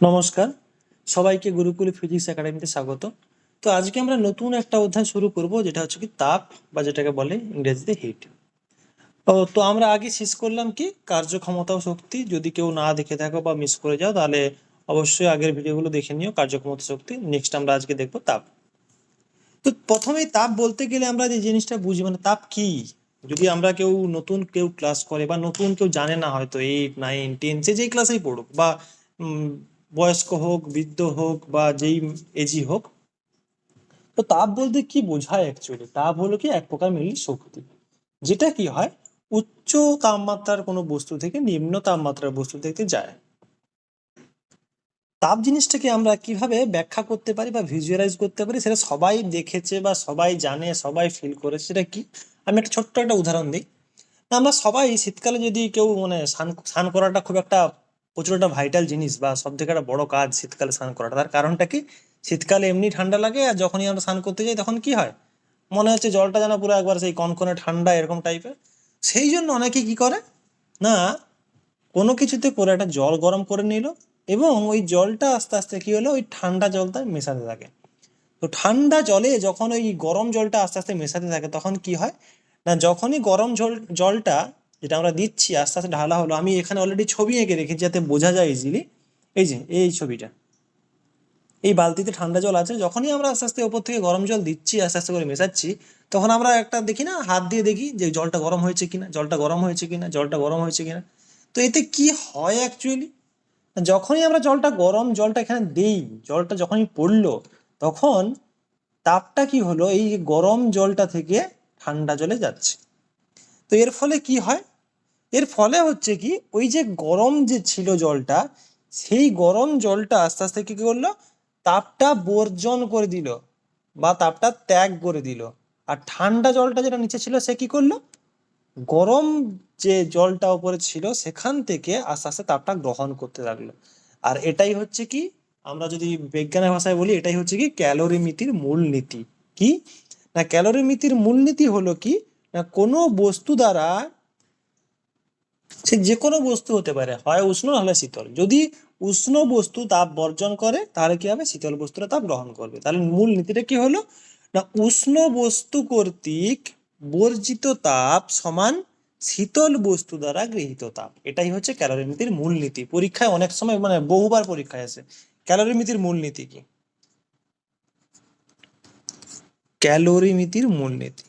নমস্কার। সবাইকে গুরুকুল ফিজিক্স একাডেমিতে স্বাগত। তো আজকে আমরা নতুন একটা অধ্যায় শুরু করব, যেটা হচ্ছে কি তাপ, বা যেটাকে বলে ইংরেজিতে হিট তো আমরা আগে শেষ করলাম কি কার্যক্ষমতা ও শক্তি। যদি কেউ না দেখে থাকো বা মিস করে যাও, তাহলে অবশ্যই আগের ভিডিওগুলো দেখে নিও কার্যক্ষমতা শক্তি। নেক্সট আমরা আজকে দেখব তাপ। তো প্রথমেই তাপ বলতে গেলে আমরা যে জিনিসটা বুঝি মানে তাপ কি? যদি আমরা কেউ নতুন কেউ ক্লাস করে বা নতুন কেউ জানে না হয়তো এইট নাইন টেন সে যেই ক্লাসেই পড়ুক বা বয়স্ক হোক, বৃদ্ধ হোক বা যেই এজি হোক, তো তাপ বলতে কি বোঝায় অ্যাকচুয়ালি তাপ হলো কি এক প্রকার মিলি শক্তি, যেটা কি হয়? উচ্চ তাপমাত্রার কোনো বস্তু থেকে নিম্ন তাপমাত্রার বস্তু থেকে যায়। তাপ জিনিসটাকে আমরা কীভাবে ব্যাখ্যা করতে পারি বা ভিজুয়ালাইজ করতে পারি, সেটা সবাই দেখেছে বা সবাই জানে, সবাই ফিল করে সেটা কি? আমি একটা ছোট্ট একটা উদাহরণ দিই। আমরা সবাই শীতকালে যদি কেউ মানে স্নান স্নান করাটা খুব একটা প্রচুর একটা ভাইটাল জিনিস বা সব থেকে একটা বড় কাজ শীতকালে স্নান করাটা। তার কারণটা কি? শীতকালে এমনি ঠান্ডা লাগে আর যখনই আমরা স্নান করতে যাই তখন কি হয়? মনে হচ্ছে জলটা যেন পুরো একবার সেই কনকনে ঠান্ডা এরকম টাইপের সেই জন্য অনেকে কি করে? না, কোনো কিছুতে করে একটা জল গরম করে নিল এবং ওই জলটা আস্তে আস্তে কি হলো? ওই ঠান্ডা জলটা মেশাতে থাকে। তো ঠান্ডা জলে যখন ওই গরম জলটা আস্তে আস্তে মেশাতে থাকে তখন কি হয়? না, যখনই গরম জল, জলটা যেটা আমরা দিচ্ছি, আস্তে আস্তে ঢালা হলো, আমি এখানে অলরেডি ছবি এঁকে রেখেছি যাতে বোঝা যায় ইজিলি এই যে, এই ছবিটা। এই বালতিতে ঠান্ডা জল আছে, যখনই আমরা আস্তে আস্তে ওপর থেকে গরম জল দিচ্ছি, আস্তে আস্তে করে মেশাচ্ছি, তখন আমরা একটা দেখি না, হাত দিয়ে দেখি যে জলটা গরম হয়েছে কিনা, জলটা গরম হয়েছে কিনা, জলটা গরম হয়েছে কিনা। তো এতে কি হয় অ্যাকচুয়ালি যখনই আমরা জলটা গরম, জলটা এখানে দেই, জলটা যখনই পড়ল, তখন তাপটা কি হলো? এই গরম জলটা থেকে ঠান্ডা জলে যাচ্ছে। তো এর ফলে কি হয়? এর ফলে হচ্ছে কি, ওই যে গরম যে ছিল জলটা, সেই গরম জলটা আস্তে আস্তে কি করল? তাপটা বর্জন করে দিল বা তাপটা ত্যাগ করে দিল। আর ঠান্ডা জলটা যেটা নিচে ছিল, সে কি করল? গরম যে জলটা উপরে ছিল, সেখান থেকে আস্তে আস্তে তাপটা গ্রহণ করতে লাগল। আর এটাই হচ্ছে কি, আমরা যদি বিজ্ঞানের ভাষায় বলি, এটাই হচ্ছে কি ক্যালোরিমিতির মূল নীতি কি? না ক্যালোরিমিতির মূলনীতি হলো কি, না কোনো বস্তু দ্বারা সে যে কোনো বস্তু হতে পারে। হয় উষ্ণ নাহলে শীতল। যদি উষ্ণ বস্তু তাপ বর্জন করে, তাহলে কি হবে? শীতল বস্তুটা তাপ গ্রহণ করবে। তাহলে মূল নীতিটা কি হলো? না, উষ্ণ বস্তু কর্তৃক বর্জিত তাপ সমান শীতল বস্তু দ্বারা গৃহীত তাপ। এটাই হচ্ছে ক্যালোরিমিতির মূল নীতি। পরীক্ষায় অনেক সময় মানে বহুবার পরীক্ষায় আসে। ক্যালোরিমিতির মূল নীতি কি? ক্যালোরিমিতির মূলনীতি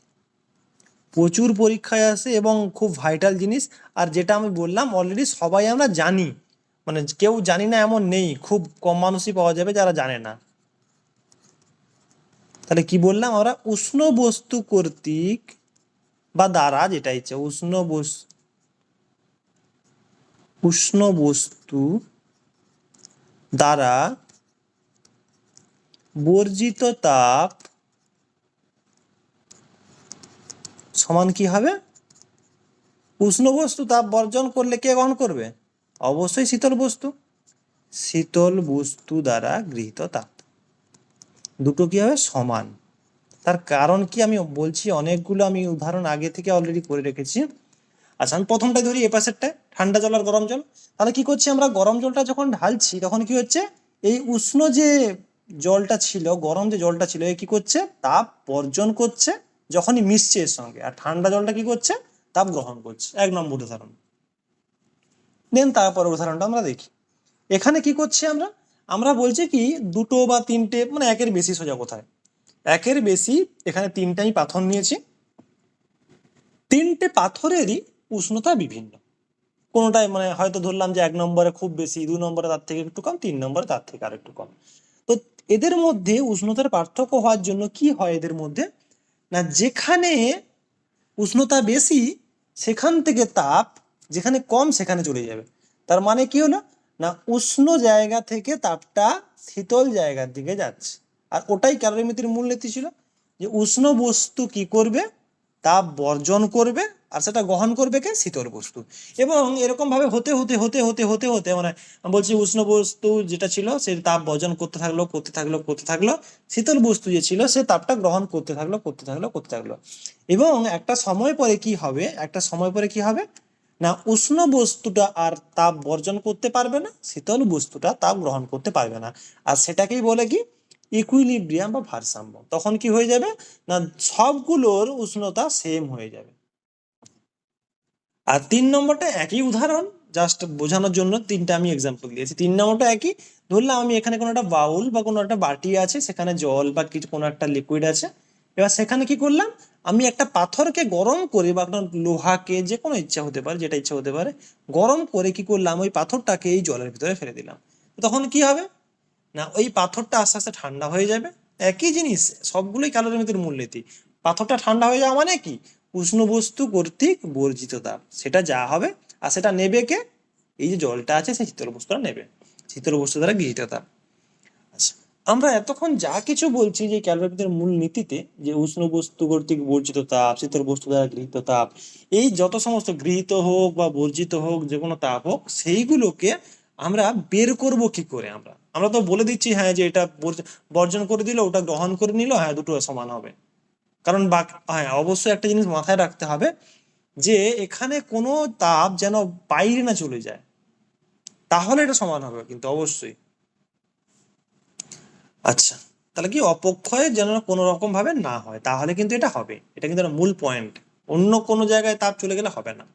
প্রচুর পরীক্ষায় আসে এবং খুব ভাইটাল জিনিস। আর যেটা আমি বললাম অলরেডি সবাই আমরা জানি। মানে কেউ জানি না এমন নেই, খুব কম মানুষই পাওয়া যাবে যারা জানে না। তাহলে কি বললাম আমরা? উষ্ণ বস্তু কর্তৃক বা দ্বারা যেটা ইচ্ছে, উষ্ণ বস্তু উষ্ণ বস্তু দ্বারা বর্জিত তাপ সমান কি হবে? উষ্ণ বস্তু তাপ বর্জন করলে কে গ্রহণ করবে? অবশ্যই শীতল বস্তু। শীতল বস্তু দ্বারা গৃহীত তাপ। দুটো কি হবে? সমান। তার কারণ কি আমি বলছি? অনেকগুলো আমি উদাহরণ আগে থেকে অলরেডি করে রেখেছি। আচ্ছা আমি প্রথমটা ধরি এ পাশেরটায়। ঠান্ডা জল আর গরম জল। তাহলে কি করছি আমরা? গরম জলটা যখন ঢালছি, তখন কি হচ্ছে? এই উষ্ণ যে জলটা ছিল, গরম যে জলটা ছিল, এ কি করছে? তাপ বর্জন করছে। যখনই মিশছে এর সঙ্গে, আর ঠান্ডা জলটা কি করছে? তাপ গ্রহণ করছে। এক নম্বর উদাহরণ। দেন তারপর উদাহরণটা আমরা দেখি। এখানে কি করছি আমরা? আমরা বলছি কি, দুটো বা তিনটে মানে একের বেশি সোজা কোথায়? একের বেশি, এখানে তিনটাই পাথর নিয়েছি। তিনটে পাথরেরই উষ্ণতা বিভিন্ন। কোনোটাই মানে হয়তো ধরলাম যে এক নম্বরে খুব বেশি, দু নম্বরে তার থেকে একটু কম, তিন নম্বরে তার থেকে আর একটু কম। তো এদের মধ্যে উষ্ণতার পার্থক্য হওয়ার জন্য কি হয় এদের মধ্যে? না, যেখানে উষ্ণতা বেশি, সেখান থেকে তাপ যেখানে কম, সেখানে চলে যাবে। তার মানে কি হলো? না, উষ্ণ জায়গা থেকে তাপটা শীতল জায়গার দিকে যাচ্ছে। আর ওটাই ক্যালোরিমিতির মূলনীতি ছিল যে, উষ্ণ বস্তু কি করবে? তাপ বর্জন করবে আর সেটা গ্রহণ করবে কে? শীতল বস্তু। এবং এরকম ভাবে হতে হতে হতে হতে হতে হতে মানে বলছি উষ্ণ বস্তু যেটা ছিল, সে তাপ বর্জন করতে থাকল করতে থাকল করতে থাকল। শীতল বস্তু যে ছিল, সে তাপটা গ্রহণ করতে থাকল করতে থাকল করতে থাকল। এবং একটা সময় পরে কি হবে? একটা সময় পরে কি হবে? না, উষ্ণ বস্তুটা আর তাপ বর্জন করতে পারবে না, শীতল বস্তুটা তাপ গ্রহণ করতে পারবে না। আর সেটাকেই বলে কি? ইকুইলিব্রিয়াম বা ভারসাম্য। তখন কি হয়ে যাবে? না, সবগুলোর উষ্ণতা সেম হয়ে যাবে। আর তিন নম্বরটা একই উদাহরণ জাস্ট বোঝানোর জন্য তিনটা আমি এক্সাম্পল দিয়েছি। তিন নম্বরটা একই, ধরলাম আমি এখানে কোনো একটা বাউল বা কোনো একটা বাটি আছে, সেখানে জল বা কিছু কোনো একটা লিকুইড আছে। এবার সেখানে কি করলাম? আমি একটা পাথরকে গরম করে বা একটা লোহাকে যে কোনো ইচ্ছা হতে পারে, যেটা ইচ্ছা হতে পারে, গরম করে কি করলাম? ওই পাথরটাকে এই জলের ভিতরে ফেলে দিলাম। তখন কি হবে? না, ওই পাথরটা আস্তে আস্তে ঠান্ডা হয়ে যাবে। একই জিনিস, সবগুলোই ক্যালোরিমিতির মূলনীতি। পাথরটা ঠান্ডা হয়ে যাওয়া মানে কি? উষ্ণ বস্তু কর্তৃক বর্জিত তাপ। সেটা যা হবে আর সেটা নেবে কে? এই যে জলটা আছে, সেই শীতল বস্তুটা নেবে। শীতল বস্তু দ্বারা গৃহীত তাপ। আচ্ছা আমরা এতক্ষণ যা কিছু বলছি যে ক্যালোরিমিতির মূল নীতিতে যে উষ্ণ বস্তু কর্তৃক বর্জিত তাপ, শীতল বস্তু দ্বারা গৃহীত তাপ, এই যত সমস্ত গৃহীত হোক বা বর্জিত হোক, যে কোনো তাপ হোক, সেইগুলোকে আমরা বের করব কি করে আমরা? আমরা তো বলে দিচ্ছি হ্যাঁ যে এটা বর্জ- বর্জন করে দিল, ওটা গ্রহণ করে নিল হ্যাঁ দুটো সমান হবে। কারণ হ্যাঁ অবশ্যই একটা জিনিস মাথায় রাখতে হবে যে এখানে কোনো তাপ যেন বাইরে না চলে যায়। তাহলে এটা সমান হবে কিন্তু, অবশ্যই। আচ্ছা তাহলে কি অপক্ষয় যেন কোনো রকম ভাবে না হয়? তাহলে কিন্তু এটা হবে। এটা কিন্তু মূল পয়েন্ট অন্য কোনো জায়গায় তাপ চলে গেলে হবে না।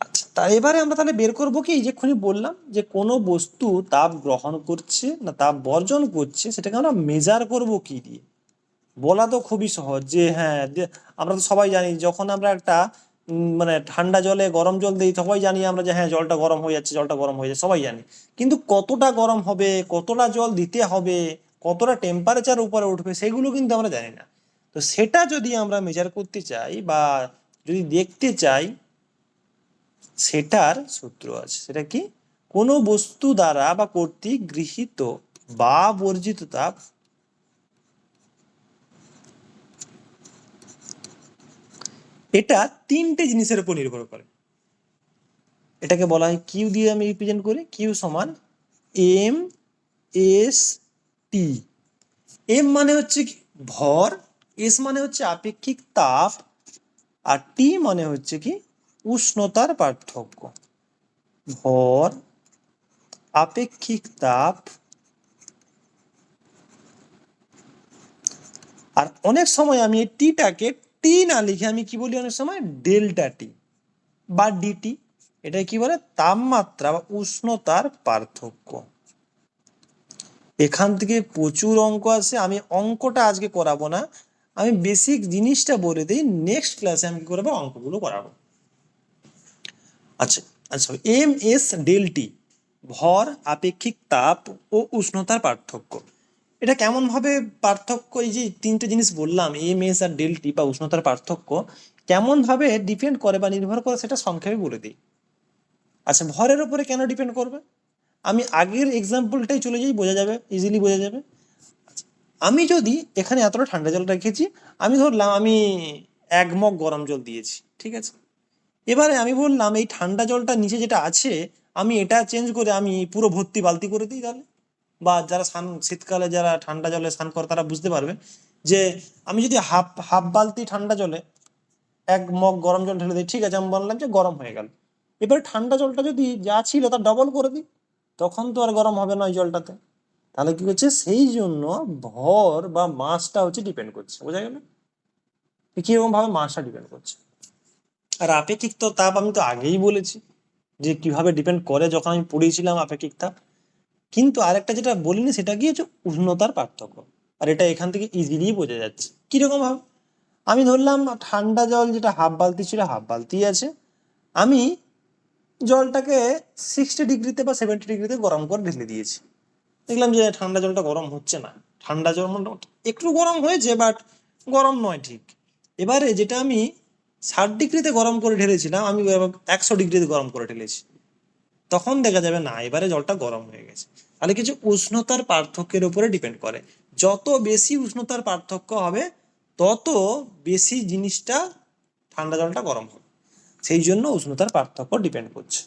আচ্ছা তা এবারে আমরা তাহলে বের করব কি? এই যে এক্ষুনি বললাম যে কোনো বস্তু তাপ গ্রহণ করছে না, তাপ বর্জন করছে, সেটাকে আমরা মেজার করব কি দিয়ে? বলা তো খুবই সহজ যে হ্যাঁ আমরা তো সবাই জানি যখন আমরা একটা মানে ঠান্ডা জলে গরম জল দিই সবাই জানি আমরা যে হ্যাঁ জলটা গরম হয়ে যাচ্ছে, জলটা গরম হয়ে যাচ্ছে, সবাই জানি। কিন্তু কতটা গরম হবে, কতটা জল দিতে হবে, কতটা টেম্পারেচার উপরে উঠবে সেগুলো কিন্তু আমরা জানি না। তো সেটা যদি আমরা মেজার করতে চাই বা যদি দেখতে চাই, সেটার সূত্র আছে। সেটা কি? কোনো বস্তু দ্বারা বা কর্তৃক গৃহীত বা বর্জিত তাপ এটা তিনটে জিনিসের উপর নির্ভর করে। এটাকে বলা হয় কিউ দিয়ে আমি রিপ্রেজেন্ট করি, কিউ সমান এম, এস, টি। এম মানে হচ্ছে কি ভর, এস মানে হচ্ছে আপেক্ষিক তাপ, আর টি মানে হচ্ছে কি উষ্ণতার পার্থক্য। ভর, আপেক্ষিক তাপ, আর অনেক সময় আমি এই টিটাকে টি না লিখে আমি কি বলি অনেক সময়? ডেল্টা টি বা ডিটি এটা কি বলে? তাপমাত্রা বা উষ্ণতার পার্থক্য। এখান থেকে প্রচুর অঙ্ক আছে, আমি অঙ্কটা আজকে করাবো না। আমি বেসিক জিনিসটা বলে দিই নেক্সট ক্লাসে আমি কি করব? অঙ্কগুলো করাবো। আচ্ছা আচ্ছা এম এস ডেলটি ভর, আপেক্ষিক তাপ ও উষ্ণতার পার্থক্য। এটা কেমন ভাবে পার্থক্য এই যে তিনটে জিনিস বললাম এম এস আর ডেলটি বা উষ্ণতার পার্থক্য কেমন ভাবে ডিপেন্ড করে বা নির্ভর করে সেটা সংক্ষেপে বলে দিই। আচ্ছা ভরের উপরে কেন ডিপেন্ড করবে? আমি আগের এক্সাম্পলটাই চলে যাই বোঝা যাবে ইজিলি বোঝা যাবে। আচ্ছা, আমি যদি এখানে এতটা ঠান্ডা জল রেখেছি আমি ধরলাম আমি এক মগ গরম জল দিয়েছি ঠিক আছে? এবারে আমি বললাম এই ঠান্ডা জলটা নিচে যেটা আছে আমি এটা চেঞ্জ করে আমি পুরো ভর্তি বালতি করে দিই তাহলে। বা যারা স্নান, শীতকালে যারা ঠান্ডা জলে স্নান করে, তারা বুঝতে পারবে যে আমি যদি হাফ হাফ বালতি ঠান্ডা জলে এক মগ গরম জল ঢেলে দিই, ঠিক আছে, আমি বললাম যে গরম হয়ে গেল। এবারে ঠান্ডা জলটা যদি যা ছিল তা ডবল করে দিই, তখন তো আর গরম হবে না ওই জলটাতে। তাহলে কি হচ্ছে? সেই জন্য ভর বা মাসটা হচ্ছে ডিপেন্ড করছে, বোঝা গেল? কীরকম ভাবে মাসটা ডিপেন্ড করছে। আর আপেক্ষিক তো তাপ আমি তো আগেই বলেছি যে কীভাবে ডিপেন্ড করে, যখন আমি পড়িয়েছিলাম আপেক্ষিক তাপ। কিন্তু আরেকটা যেটা বলিনি, সেটা কি হচ্ছে উষ্ণতার পার্থক্য? আর এটা এখান থেকে ইজিলি বোঝা যাচ্ছে। কীরকম ভাবে? আমি ধরলাম ঠান্ডা জল যেটা হাফ বালতি ছিল হাফ বালতি আছে। আমি জলটাকে সিক্সটি ডিগ্রিতে বা সেভেন্টি ডিগ্রিতে গরম করে ঢেলে দিয়েছি। দেখলাম যে ঠান্ডা জলটা গরম হচ্ছে না। ঠান্ডা জল মোটামুটি একটু গরম হয়েছে বাট গরম নয় ঠিক। এবারে যেটা আমি ষাট ডিগ্রিতে গরম করে ঢেলেছিলাম, আমি একশো ডিগ্রিতে গরম করে ঢেলেছি। তখন দেখা যাবে না, এবারে জলটা গরম হয়ে গেছে। তাহলে কিছু উষ্ণতার পার্থক্যের উপরে ডিপেন্ড করে। যত বেশি উষ্ণতার পার্থক্য হবে, তত বেশি জিনিসটা ঠান্ডা জলটা গরম হবে। সেই জন্য উষ্ণতার পার্থক্য ডিপেন্ড করছে।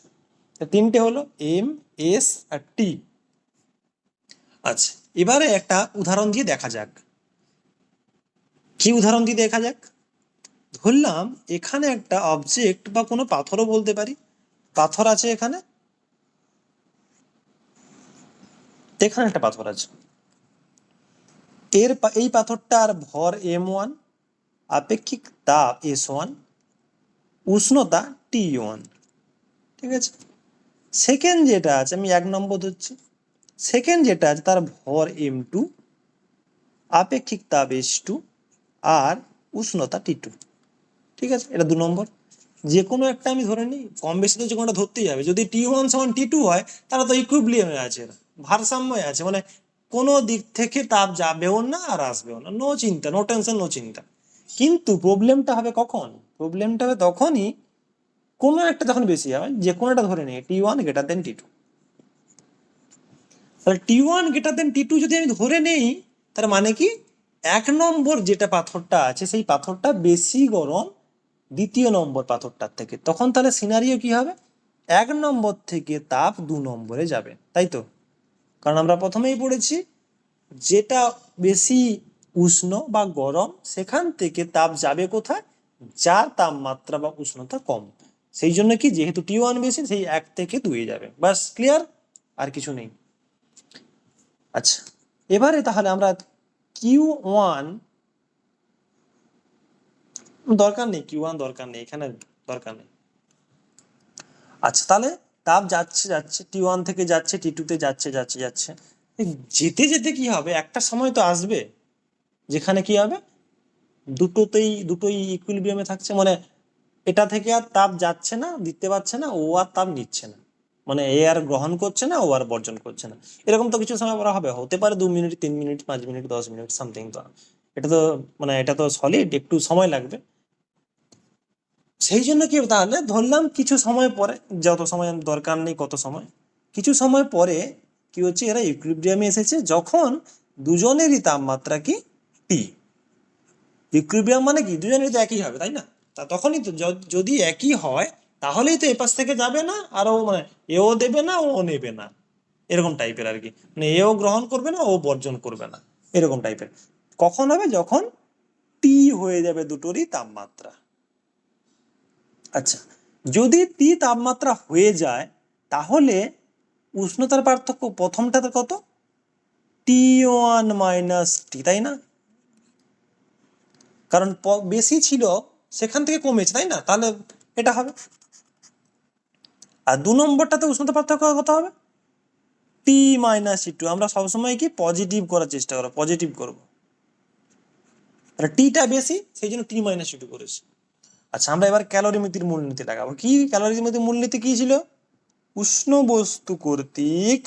তিনটে হলো এম এস আর টি আচ্ছা এবারে একটা উদাহরণ দিয়ে দেখা যাক। কি উদাহরণ দিয়ে দেখা যাক? ধরলাম এখানে একটা অবজেক্ট বা কোনো পাথরও বলতে পারি। পাথর আছে এখানে। এখানে একটা পাথর আছে। এর এই পাথরটার ভর এম ওয়ান আপেক্ষিক তাপ এস ওয়ান উষ্ণতা টি ওয়ান ঠিক আছে? সেকেন্ড যেটা আছে, আমি এক নম্বর ধরছি। সেকেন্ড যেটা আছে, তার ভর এম টু আপেক্ষিক তাপ এস টু আর উষ্ণতা টি টু ঠিক আছে? এটা দু নম্বর। যে কোনো একটা আমি ধরে নিই, কম বেশি তো যে কোনোটা ধরতেই হবে। যদি টি ওয়ান সমান টি টু হয়, তাহলে তো ইকুইবলিয়ামে আছে এরা। ভারসাম্যই আছে। মানে কোনো দিক থেকে তাপ যাবেও না আর আসবেও না। নো চিন্তা নো টেনশন নো চিন্তা। কিন্তু প্রবলেমটা হবে কখন? প্রবলেমটা হবে তখনই কোনো একটা যখন বেশি হবে যে কোনো একটা ধরে নিই T one greater than T two তাহলে T one greater than T two যদি আমি ধরে নেই, তার মানে কি? এক নম্বর যেটা পাথরটা আছে, সেই পাথরটা বেশি গরম দ্বিতীয় নম্বর পাথরটার থেকে। তখন তাহলে সিনারিও কি হবে? এক নম্বর থেকে তাপ দু নম্বরে যাবে। তাই তো? কারণ আমরা প্রথমেই পড়েছি, যেটা বেশি উষ্ণ বা গরম, সেখান থেকে তাপ যাবে কোথায়? যার তাপমাত্রা বা উষ্ণতা কম। সেই জন্য কি? যেহেতু টি ওয়ান বেশি, সেই এক থেকে দুয়ে যাবে। বাস ক্লিয়ার আর কিছু নেই। আচ্ছা এবারে তাহলে আমরা কিউ ওয়ান দরকার নেই কিউ ওয়ান দরকার নেই, এখানে দরকার নেই। আচ্ছা তাহলে তাপ যাচ্ছে যাচ্ছে টি ওয়ান থেকে যাচ্ছে টি টুতে যাচ্ছে যাচ্ছে যাচ্ছে। যেতে যেতে কি হবে? একটা সময় তো আসবে। যেখানে কি হবে? দুটোতেই, দুটোই ইকুইলিব্রিয়ামে থাকছে। মানে এটা থেকে আর তাপ যাচ্ছে না, দিতে পারছে না, ও আর তাপ নিচ্ছে না। মানে এ আর গ্রহণ করছে না, ও আর বর্জন করছে না। এরকম তো কিছু সময় পরে হবে। হতে পারে দু মিনিট তিন মিনিট পাঁচ মিনিট দশ মিনিট সামথিং তো। এটা তো মানে এটা তো সলিড একটু সময় লাগবে। সেই জন্য কি তাহলে ধরলাম কিছু সময় পরে, যত সময় দরকার নেই কত সময়, কিছু সময় পরে কি হচ্ছে, এরা ইকুইলিব্রিয়ামে এসেছে, যখন দুজনেরই তাপমাত্রা কি? টি ইকুইলিব্রিয়াম মানে কি? দুজনেরই তো একই হবে, তাই না? তা তখনই তো যদি একই হয়, তাহলেই তো এপাশ থেকে যাবে না, আর ও মানে এও দেবে না, ও নেবে না। এরকম টাইপের আর কি। মানে এও গ্রহণ করবে না, ও বর্জন করবে না। এরকম টাইপের। কখন হবে? যখন টি হয়ে যাবে দুটোরই তাপমাত্রা। আচ্ছা যদি টি তাপমাত্রা হয়ে যায়, তাহলে উষ্ণতার পার্থক্য প্রথমটাতে কত? টি ওয়ান মাইনাস টি তাই না? কারণ বেশি ছিল, সেখান থেকে কমেছে, তাই না? তাহলে এটা হবে। আর দু নম্বরটাতে উষ্ণতা পার্থক্য কত হবে? টি মাইনাস টি টু আমরা সবসময় কি? পজিটিভ করার চেষ্টা করব পজিটিভ করব। টিটা বেশি, সেই জন্য টি মাইনাস টি টু করেছি। আচ্ছা আমরা এবার ক্যালোরিমিতির মূলনীতি লাগাবো। কি ক্যালোরিমিতির মূলনীতি কি ছিল? উষ্ণ বস্তু কর্তৃক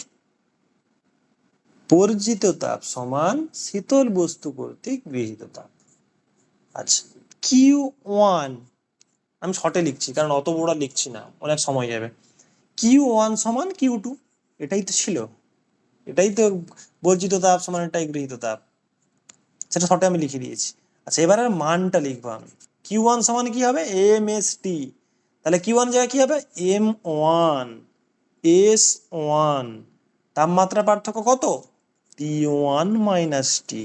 বর্জিত তাপ সমান শীতল বস্তু কর্তৃক গৃহীত তাপ। আচ্ছা কিউ ওয়ান, আমি শর্টে লিখছি, কারণ অত বড় লিখছি না, অনেক সময় যাবে। কিউ ওয়ান সমান কিউ টু, এটাই তো ছিল। এটাই তো বর্জিত তাপ সমান, এটাই গৃহীত তাপ। সেটা শর্টে আমি লিখে দিয়েছি। আচ্ছা এবার মানটা লিখব আমি। কিউ ওয়ান সমান কি হবে? এম এস টি তাহলে কিউ ওয়ান জায়গায় কি হবে? এম ওয়ান এস ওয়ান তাপমাত্রা পার্থক্য কত? টি ওয়ান মাইনাস টি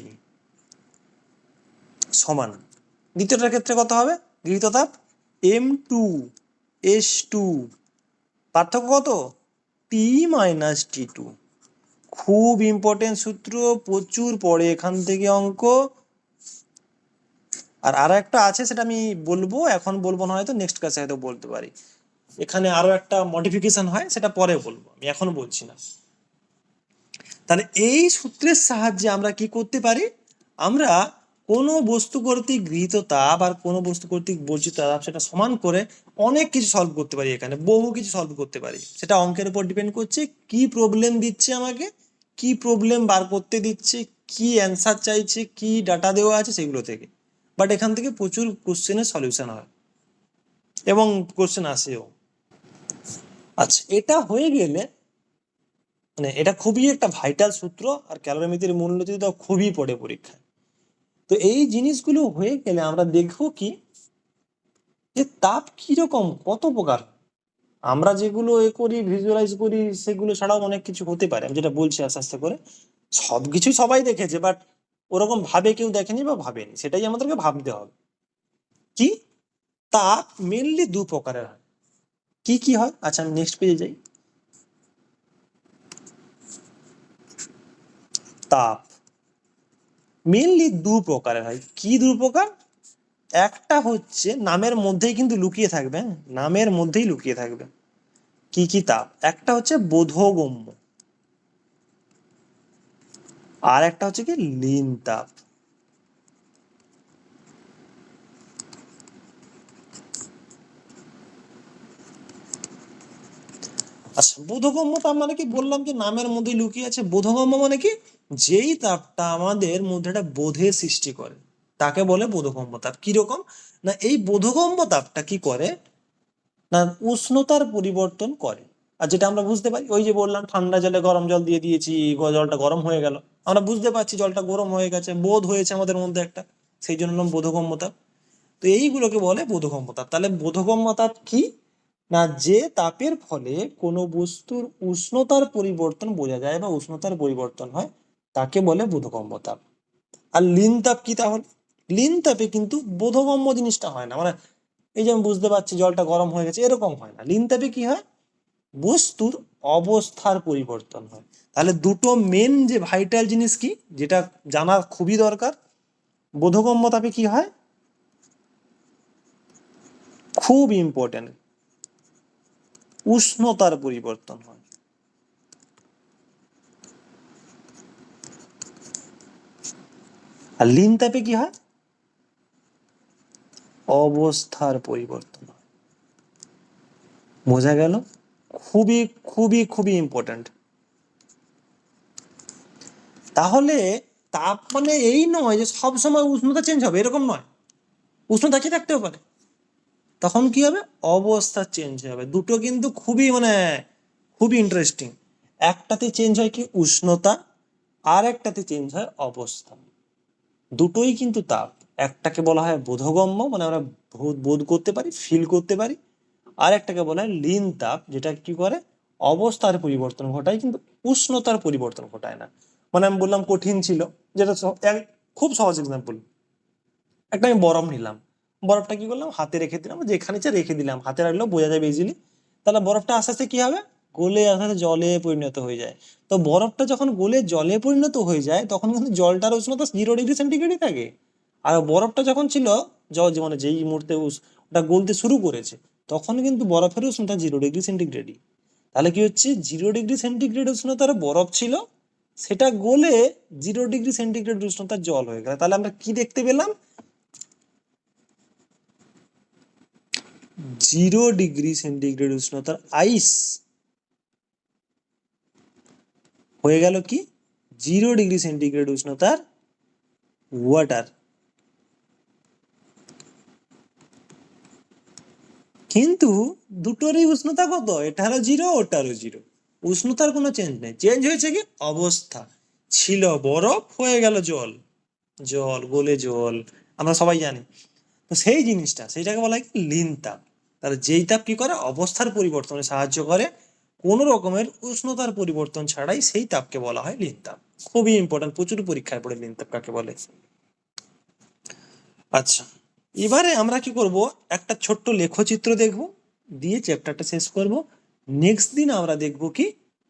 সমান। দ্বিতীয়টার ক্ষেত্রে কত হবে? গৃহীত তাপ এম টু এস টু পার্থক্য কত? টি মাইনাস টি টু খুব ইম্পর্টেন্ট সূত্র, প্রচুর পড়ে এখান থেকে অঙ্ক। আর আরও একটা আছে সেটা আমি বলব, এখন বলব না হয়তো নেক্সট ক্লাসে হয়তো বলতে পারি। এখানে আরও একটা মডিফিকেশন হয়, সেটা পরে বলব, আমি এখন বলছি না। তাহলে এই সূত্রের সাহায্যে আমরা কি করতে পারি? আমরা কোনো বস্তু কর্তৃক গৃহীত তাপ আর কোনো বস্তু কর্তৃক বর্জিত তাপ সেটা সমান করে অনেক কিছু সলভ করতে পারি এখানে, বহু কিছু সলভ করতে পারি। সেটা অঙ্কের উপর ডিপেন্ড করছে, কি প্রবলেম দিচ্ছে আমাকে, কি প্রবলেম বার করতে দিচ্ছে, কি অ্যান্সার চাইছে, কি ডাটা দেওয়া আছে সেগুলো থেকে। বাট এখান থেকে প্রচুর কোশ্চেনের সলিউশন হয়। এবং কোশ্চেন আসেও। আচ্ছা এটা হয়ে গেলে মানে এটা খুবই একটা ভাইটাল সূত্র, আর ক্যালোরিমিতির মূলনীতি তো খুবই পড়ে পরীক্ষায়। তো এই জিনিসগুলো হয়ে গেলে আমরা দেখব কি, যে তাপ কীরকম, কত প্রকার? আমরা যেগুলো এ করি ভিজুয়ালাইজ করি, সেগুলো ছাড়াও অনেক কিছু হতে পারে। আমি যেটা বলছি আস্তে আস্তে করে সব কিছুই সবাই দেখেছে বাট ওরকম ভাবে কেউ দেখেনি বা ভাবেনি, সেটাই আমাদেরকে ভাবতে হবে। কি? তাপ মেনলি দু প্রকারের হয়। কি কি হয়? আচ্ছা আমি নেক্সট পেজে যাই। তাপ। মেনলি দু প্রকারের হয়। কি দু প্রকার? একটা হচ্ছে নামের মধ্যেই কিন্তু লুকিয়ে থাকবে হ্যাঁ? নামের মধ্যেই লুকিয়ে থাকবে। কি কি তাপ? একটা হচ্ছে বোধগম্য। আর একটা হচ্ছে কি লিন তাপ। আচ্ছা বোধগম্য তাপ মানে কি? বললাম যে নামের মধ্যে লুকিয়ে আছে। বোধগম্য মানে কি? যেই তাপটা আমাদের মধ্যে একটা বোধের সৃষ্টি করে, তাকে বলে বোধগম্য তাপ। কীরকম না, এই বোধগম্য তাপটা কি করে? না, উষ্ণতার পরিবর্তন করে। আর যেটা আমরা বুঝতে পারি, ওই যে বললাম ঠান্ডা জলে গরম জল দিয়ে দিয়েছি জলটা গরম হয়ে গেল। আমরা বুঝতে পারছি জলটা গরম হয়ে গেছে, বোধ হয়েছে আমাদের মধ্যে একটা, সেই জন্য নাম বোধগম্য তাপ তো এইগুলোকে বলে বোধগম্য তাপ তাহলে বোধগম্য তাপ কি? না, যে তাপের ফলে কোনো বস্তুর উষ্ণতার পরিবর্তন বোঝা যায় বা উষ্ণতার পরিবর্তন হয়, তাকে বলে বোধগম্য তাপ আর লিন তাপ কি তাহলে? লিন তাপে কিন্তু বোধগম্য জিনিসটা হয় না। মানে এই যে বুঝতে পারছি জলটা গরম হয়ে গেছে, এরকম হয় না। লিন তাপে কি হয়? বস্তুর অবস্থার পরিবর্তন হয়। তাহলে দুটো মেন যে ভাইটাল জিনিস কি, যেটা জানা খুবই দরকার বোধগম্য তাপে কি হয়? খুব ইম্পর্টেন্ট উষ্ণতার পরিবর্তন হয়। আর লিন তাপে কি হয়? অবস্থার পরিবর্তন হয়। বোঝা গেল? খুবই খুবই খুবই ইম্পর্ট্যান্ট তাহলে তাপ মানে এই নয় যে সব সময় উষ্ণতা চেঞ্জ হবে, এরকম নয়। উষ্ণতা কি থাকতেও পারে। তখন কি হবে? অবস্থা চেঞ্জ হবে। দুটো কিন্তু খুবই মানে খুবই ইন্টারেস্টিং একটাতে চেঞ্জ হয় কি? উষ্ণতা আর একটাতে চেঞ্জ হয় অবস্থা। দুটোই কিন্তু তাপ। একটাকে বলা হয় বোধগম্য মানে আমরা বোধ করতে পারি ফিল করতে পারি। আর একটাকে বলা হয় লিন তাপ, যেটা কি করে? অবস্থার পরিবর্তন ঘটায়, কিন্তু উষ্ণতার পরিবর্তন ঘটায় না। মানে আমি বললাম কঠিন ছিল, যেটা খুব সহজ এক্সাম্পল একটা আমি বরফ নিলাম। বরফটা কি করলাম? হাতে রেখে দিলাম যেখানে ইচ্ছা রেখে দিলাম, হাতে রাখলেও বোঝা যাবে ইজিলি তাহলে বরফটা আস্তে আস্তে কি হবে? গলে, আস্তে আস্তে জলে পরিণত হয়ে যায়। তো বরফটা যখন গলে, জলে পরিণত হয়ে যায়, তখন কিন্তু জলটার উষ্ণতা জিরো ডিগ্রি সেন্টিগ্রেডই থাকে। আর বরফটা যখন ছিল, জল মানে যেই মুহূর্তে ওটা গলতে শুরু করেছে, তখন কিন্তু বরফের উষ্ণতা জিরো ডিগ্রি সেন্টিগ্রেডই তাহলে কি হচ্ছে? জিরো ডিগ্রি সেন্টিগ্রেড উষ্ণতার বরফ ছিল সেটা গলে জিরো ডিগ্রি সেন্টিগ্রেড উষ্ণতার জল হয়ে গেল। তাহলে আমরা কি দেখতে পেলাম? জিরো ডিগ্রি সেন্টিগ্রেড উষ্ণতার আইস হয়ে গেল কি? জিরো ডিগ্রি সেন্টিগ্রেড উষ্ণতার ওয়াটার কিন্তু দুটোরই উষ্ণতা কত? এটা হলো জিরো ওটারও জিরো উষ্ণতার কোনো চেঞ্জ নেই। চেঞ্জ হয়েছে কি? অবস্থা। ছিল বরফ, হয়ে গেল জল। জল, গলে জল। আমরা সবাই জানি। তো সেই জিনিসটা, সেইটাকে বলা হয় কি? লিন তাপ। তাহলে যেই তাপ কি করে? অবস্থার পরিবর্তনে সাহায্য করে। কোনো রকমের উষ্ণতার পরিবর্তন ছাড়াই সেই তাপকে বলা হয় লিন তাপ। খুবই ইম্পর্টেন্ট প্রচুর পরীক্ষায় পড়ে লিন তাপ কাকে বলে। আচ্ছা এবারে আমরা কি করব? একটা ছোট্ট লেখচিত্র দেখব। দিয়ে চ্যাপ্টারটা শেষ করব। নেক্সট দিন আমরা দেখব কি,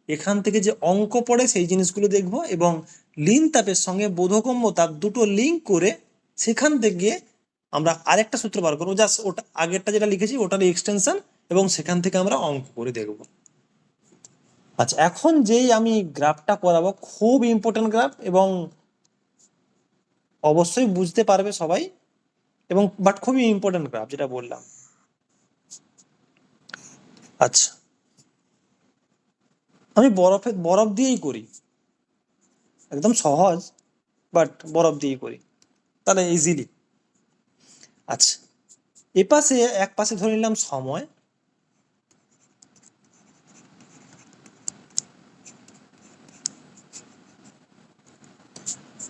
এখান থেকে যে অঙ্ক পড়ে সেই জিনিসগুলো দেখব এবং লিন তাপের সঙ্গে বোধগম্য তাপ দুটো লিঙ্ক করে সেখান থেকে আমরা আরেকটা সূত্র বার করব। জাস্ট ওটা আগেরটা যেটা লিখেছি ওটার এক্সটেনশন এবং সেখান থেকে আমরা অঙ্ক করে দেখব। আচ্ছা এখন যেই আমি গ্রাফটা করাবো, খুব ইম্পর্টেন্ট গ্রাফ এবং অবশ্যই বুঝতে পারবে সবাই এবং বাট খুবই ইম্পর্টেন্ট গ্রাফ যেটা বললাম। আচ্ছা আমি বরফে, বরফ দিয়েই করি। একদম সহজ বাট বরফ দিয়েই করি। তাহলে ইজিলি আচ্ছা এ পাশে, এক পাশে ধরে নিলাম সময়।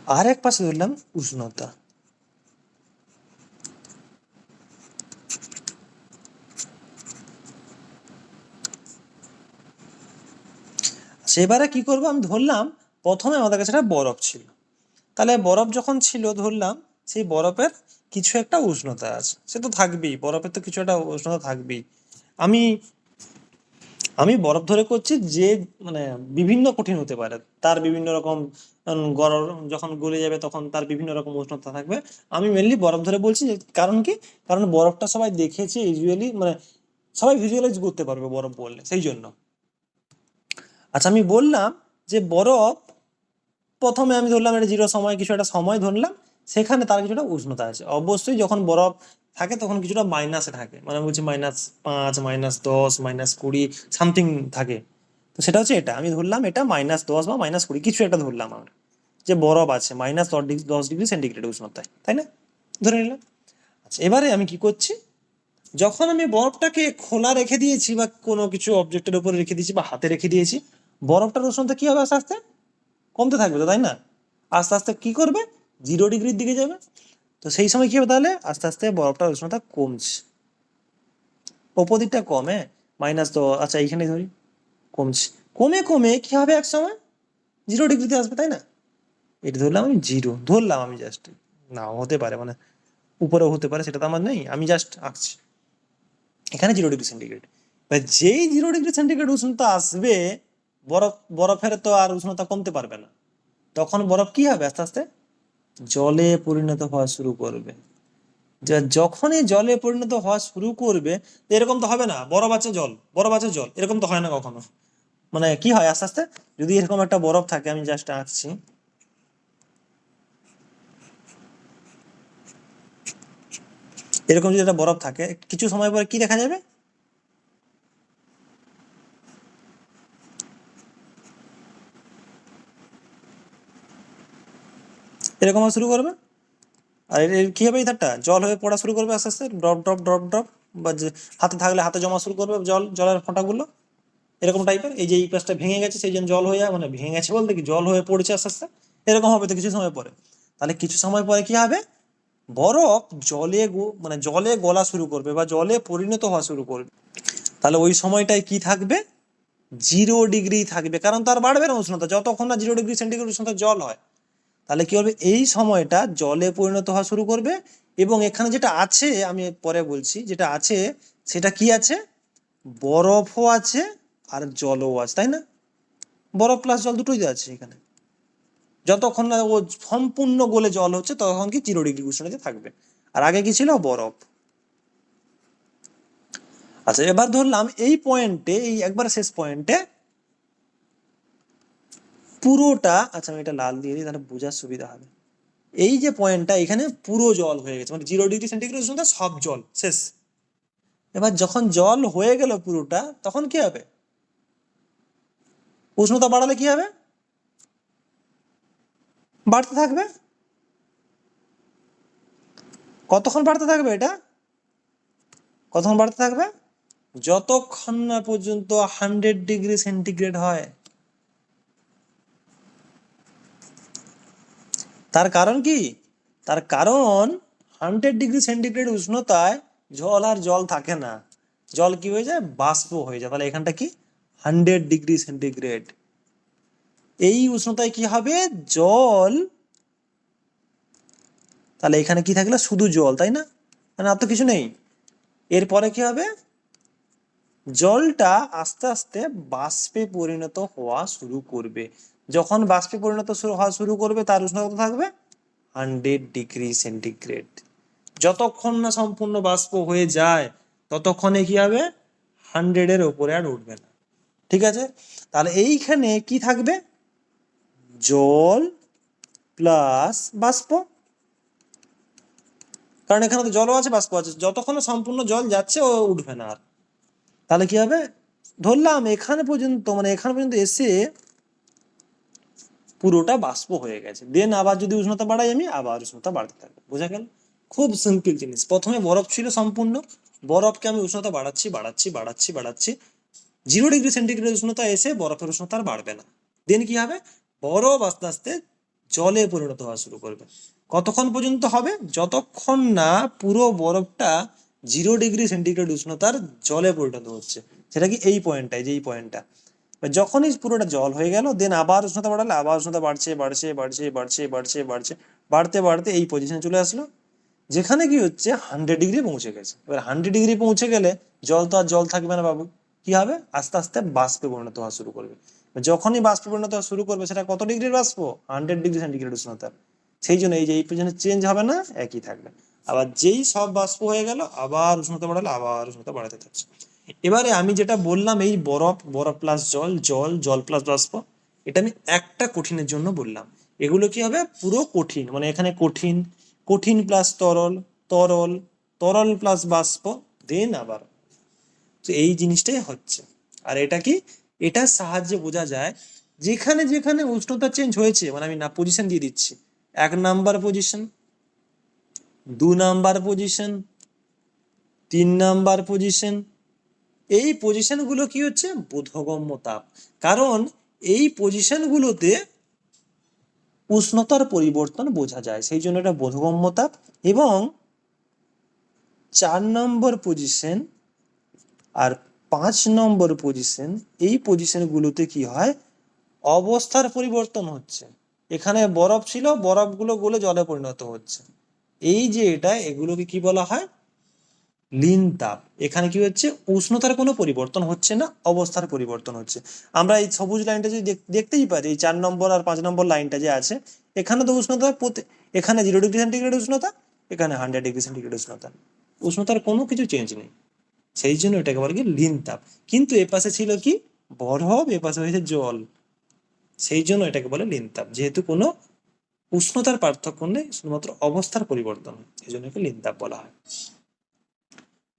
আর এক পাশে ধরলাম উষ্ণতা। সেবারে কি করব? আমি ধরলাম প্রথমে আমাদের কাছে একটা বরফ ছিল। তাহলে বরফ যখন ছিল, ধরলাম সেই বরফের কিছু একটা উষ্ণতা আছে। সে তো থাকবেই, বরফের তো কিছু একটা উষ্ণতা থাকবেই। আমি আমি বরফ ধরে করছি যে মানে বিভিন্ন কঠিন হতে পারে। তার বিভিন্ন রকম গরম যখন গলে যাবে তখন তার বিভিন্ন রকম উষ্ণতা থাকবে। আমি মেনলি বরফ ধরে বলছি কারণ কি? কারণ বরফটা সবাই দেখেছে ইউজুয়ালি মানে সবাই ভিজুয়ালাইজ করতে পারবে বরফ বললে সেই জন্য। আচ্ছা আমি বললাম যে বরফ প্রথমে আমি ধরলাম এটা জিরো সময়, কিছু একটা সময় ধরলাম, সেখানে তার কিছুটা উষ্ণতা আছে। অবশ্যই যখন বরফ থাকে তখন কিছুটা মাইনাসে থাকে। মানে বলছি মাইনাস পাঁচ মাইনাস দশ মাইনাস কুড়ি সামথিং থাকে। তো সেটা হচ্ছে এটা। আমি ধরলাম এটা মাইনাস দশ বা মাইনাস কুড়ি, কিছু একটা ধরলাম আমরা। যে বরফ আছে মাইনাস দশ ডিগ্রি দশ ডিগ্রি সেন্টিগ্রেড উষ্ণতায়, তাই না? ধরে নিলাম। আচ্ছা এবারে আমি কি করছি? যখন আমি বরফটাকে খোলা রেখে দিয়েছি বা কোনো কিছু অবজেক্টের উপরে রেখে দিয়েছি বা হাতে রেখে দিয়েছি বরফটার উষ্ণতা কি হবে আস্তে আস্তে? কমতে থাকবে তো, তাই না? আস্তে আস্তে কি করবে? জিরো ডিগ্রির দিকে যাবে। তো সেই সময় কি হবে তাহলে? আস্তে আস্তে বরফটার উষ্ণতা কমছে। ওপর কমে মাইনাস তো আচ্ছা এইখানে ধরি। কমছে। কমে কমে কি হবে এক সময়? জিরো ডিগ্রিতে আসবে, তাই না? এটা ধরলাম আমি জিরো ধরলাম আমি জাস্ট নাও হতে পারে মানে উপরেও হতে পারে, সেটা তো আমার নেই। আমি জাস্ট আঁকছি। এখানে জিরো ডিগ্রি সেন্টিগ্রেড যেই জিরো ডিগ্রি সেন্টিগ্রেড উষ্ণতা আসবে বরফ, বরফের তো আর উষ্ণতা কমতে পারবে না। তখন বরফ কি হবে আস্তে আস্তে? জলে পরিণত হওয়া শুরু করবে। যখনই জলে পরিণত হওয়া শুরু করবে এরকম তো হবে না। বরফ আছে জল, বরফ আছে জল, এরকম তো হয় না কখনো। মানে কি হয় আস্তে আস্তে? যদি এরকম একটা বরফ থাকে, আমি জাস্ট আঁকছি। এরকম যদি একটা বরফ থাকে, কিছু সময় পরে কি দেখা যাবে? এরকম শুরু করবে। আর এর কি হবে ধারটা? জল হয়ে পড়া শুরু করবে আস্তে আস্তে, ড্রপ ড্রপ ড্রপ ড্রপ, বা হাতে থাকলে হাতে জমা শুরু করবে, জল, জলের ফোঁটাগুলো। এরকম টাইপের এই যে এই পাশটা ভেঙে গেছে, সেই জন্য জল হয়ে মানে ভেঙে গেছে বলতে কি, জল হয়ে পড়েছে আস্তে আস্তে, এরকম হবে তো কিছু সময় পরে। তাহলে কিছু সময় পরে কি হবে? বরফ জলে মানে জলে গলা শুরু করবে, বা জলে পরিণত হওয়া শুরু করবে। তাহলে ওই সময়টায় কি থাকবে? জিরো ডিগ্রি থাকবে, কারণ তার বাড়বে না উষ্ণতা, যতক্ষণ না জিরো ডিগ্রি সেন্টিগ্রেড উষ্ণতা জল হয়। তাহলে কি হবে? এই সময়টা জলে পরিণত হওয়া শুরু করবে এবং এখানে যেটা আছে, আমি পরে বলছি, যেটা আছে, সেটা কি আছে? বরফও আছে আর জলও আছে, তাই না? বরফ প্লাস জল দুটোই আছে এখানে। যতক্ষণ না ও সম্পূর্ণ গোলে জল হচ্ছে, ততক্ষণ কি জিরো ডিগ্রি উষ্ণতাতে থাকবে। আর আগে কি ছিল? বরফ। আচ্ছা এবার ধরলাম এই পয়েন্টে এই একবার শেষ পয়েন্টে পুরোটা আচ্ছা আমি এটা লাল দিয়ে দিই, তাহলে বোঝার সুবিধা হবে। এই যে পয়েন্টটা, এখানে পুরো জল হয়ে গেছে মানে জিরো ডিগ্রি সেন্টিগ্রেড সব জল, শেষ। এবার যখন জল হয়ে গেল পুরোটা, তখন কি হবে? উষ্ণতা বাড়ালে কি হবে? বাড়তে থাকবে? কতক্ষণ বাড়তে থাকবে এটা? কতক্ষণ বাড়তে থাকবে? যতক্ষণ না পর্যন্ত হান্ড্রেড ডিগ্রি সেন্টিগ্রেড হয়। তার কারণ কি? তার কারণ হান্ড্রেড ডিগ্রি সেন্টিগ্রেড উষ্ণতায় জল আর জল থাকে না। জল কি হয়ে যায়? বাষ্প হয়ে যায়। তাহলে এখানটা কি? Hundred degree centigrade. এই উষ্ণতায় কি হবে? জল। তাহলে এখানে কি থাকল? শুধু জল, তাই না? মানে আর তো কিছু নেই। এরপরে কি হবে? জলটা আস্তে আস্তে বাষ্পে পরিণত হওয়া শুরু করবে। যখন বাষ্পে পরিণত শুরু হওয়া শুরু করবে, তার উষ্ণতা থাকবে হান্ড্রেড ডিগ্রি সেন্টিগ্রেড যতক্ষণ না সম্পূর্ণ বাষ্প হয়ে যায়, ততক্ষণে কি হবে? হান্ড্রেডের ওপরে আর উঠবে না। ঠিক আছে? তাহলে এইখানে কি থাকবে? জল প্লাস বাষ্প। কারণ এখানে তো জলও আছে, বাষ্প আছে। যতক্ষণ সম্পূর্ণ জল যাচ্ছে, ও উঠবে না আর। তাহলে কি হবে? ধরলাম এখানে পর্যন্ত মানে এখানে পর্যন্ত এসে পুরোটা বাষ্প হয়ে গেছে। দেন আবার যদি উষ্ণতা বাড়াই আমি, আবার উষ্ণতা বাড়তে থাকবে। বোঝা গেল? খুব সিম্পল জিনিস। প্রথমে বরফ ছিল সম্পূর্ণ। বরফকে আমি উষ্ণতা বাড়াচ্ছি বাড়াচ্ছি বাড়াচ্ছি বাড়াচ্ছি। জিরো ডিগ্রি সেন্টিগ্রেড উষ্ণতা এসে বরফের উষ্ণতা আর বাড়বে না। দেন কি হবে? বরফ আস্তে আস্তে জলে পরিণত হওয়া শুরু করবে। কতক্ষণ পর্যন্ত হবে? যতক্ষণ না পুরো বরফটা জিরো ডিগ্রি সেন্টিগ্রেড উষ্ণতার জলে পরিণত হচ্ছে। সেটা কি এই পয়েন্টটাই যে এই পয়েন্টটা এবার যখনই পুরোটা জল হয়ে গেল দেন আবার উষ্ণতা বাড়ালে, আবার উষ্ণতা বাড়ছে বাড়ছে বাড়ছে বাড়ছে বাড়ছে বাড়ছে, বাড়তে বাড়তে এই পজিশনে চলে আসলো। যেখানে কি হচ্ছে হান্ড্রেড ডিগ্রি পৌঁছে গেছে। এবার হান্ড্রেড ডিগ্রি পৌঁছে গেলে জল তো আর জল থাকবে না বাবু। কি হবে? আস্তে আস্তে বাষ্পে পরিণত হওয়া শুরু করবে। যখনই বাষ্পে পরিণত হওয়া শুরু করবে, সেটা কত ডিগ্রির বাষ্প? হান্ড্রেড ডিগ্রি সেন্টিগ্রেড উষ্ণতা সেই জন্য এই যে এই পর্যন্ত চেঞ্জ হবে না, একই থাকবে। আবার যেই সব বাষ্প হয়ে গেল, আবার উষ্ণতা বাড়ালে, আবার উষ্ণতা বাড়াতে থাকছে। এবারে আমি যেটা বললাম, এই বরফ বরফ প্লাস জল জল জল প্লাস বাষ্প, এটা আমি একটা কঠিনের জন্য বললাম। এগুলো কি হবে? পুরো কঠিন মানে এখানে কঠিন কঠিন প্লাস তরল তরল তরল প্লাস বাষ্প দেন আবার। তো এই জিনিসটাই হচ্ছে। আর এটা কি? এটার সাহায্যে বোঝা যায়, যেখানে যেখানে উষ্ণতা চেঞ্জ হয়েছে মানে আমি না পজিশন দিয়ে দিচ্ছি। এক নাম্বার পজিশন দু নাম্বার পজিশন তিন নাম্বার পজিশন এই পজিশনগুলো কি হচ্ছে? বোধগম্য তাপ। কারণ এই পজিশনগুলোতে উষ্ণতার পরিবর্তন বোঝা যায়। সেই জন্য এটা বোধগম্য তাপ এবং চার নম্বর পজিশন আর পাঁচ নম্বর পজিশন এই পজিশনগুলোতে কি হয়? অবস্থার পরিবর্তন হচ্ছে। এখানে বরফ ছিল, বরফগুলো গলে জলে পরিণত হচ্ছে। এই যে এটা, এগুলোকে কি বলা হয়? লিন তাপ। এখানে কি হচ্ছে? উষ্ণতার কোনো পরিবর্তন হচ্ছে না, অবস্থার পরিবর্তন হচ্ছে। আমরা এই সবুজ লাইনটা যদি দেখ- দেখতেই পারি, এই চার নম্বর আর পাঁচ নম্বর লাইনটা যে আছে, এখানে তো উষ্ণতা এখানে জিরো ডিগ্রি সেন্টিগ্রেড উষ্ণতা, এখানে হান্ড্রেড ডিগ্রি সেন্টিগ্রেড উষ্ণতা। উষ্ণতার কোনো কিছু চেঞ্জ নেই। সেই জন্য এটাকে বলে কি? লিন তাপ। কিন্তু এ পাশে ছিল কি? বরফ, এ পাশে হয়েছে জল। সেই জন্য এটাকে বলে লিন তাপ। যেহেতু কোনো উষ্ণতার পার্থক্য নেই, শুধুমাত্র অবস্থার পরিবর্তন। এই জন্য একে লিন তাপ বলা হয়।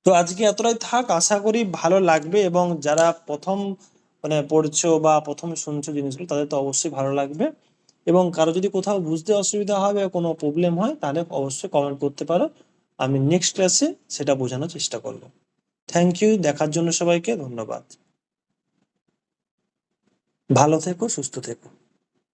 তো আজকে এতটাই থাক, আশা করি ভালো লাগবে এবং যারা প্রথম মানে পড়ছো বা প্রথম শুনছো জিনিসগুলো, তাদের তো অবশ্যই ভালো লাগবে। এবং কারও যদি কোথাও বুঝতে অসুবিধা হয় বা কোনো প্রবলেম হয়, তাহলে অবশ্যই কমেন্ট করতে পারো। আমি নেক্সট ক্লাসে সেটা বোঝানোর চেষ্টা করব। থ্যাংক ইউ দেখার জন্য সবাইকে ধন্যবাদ। ভালো থেকো, সুস্থ থেকো।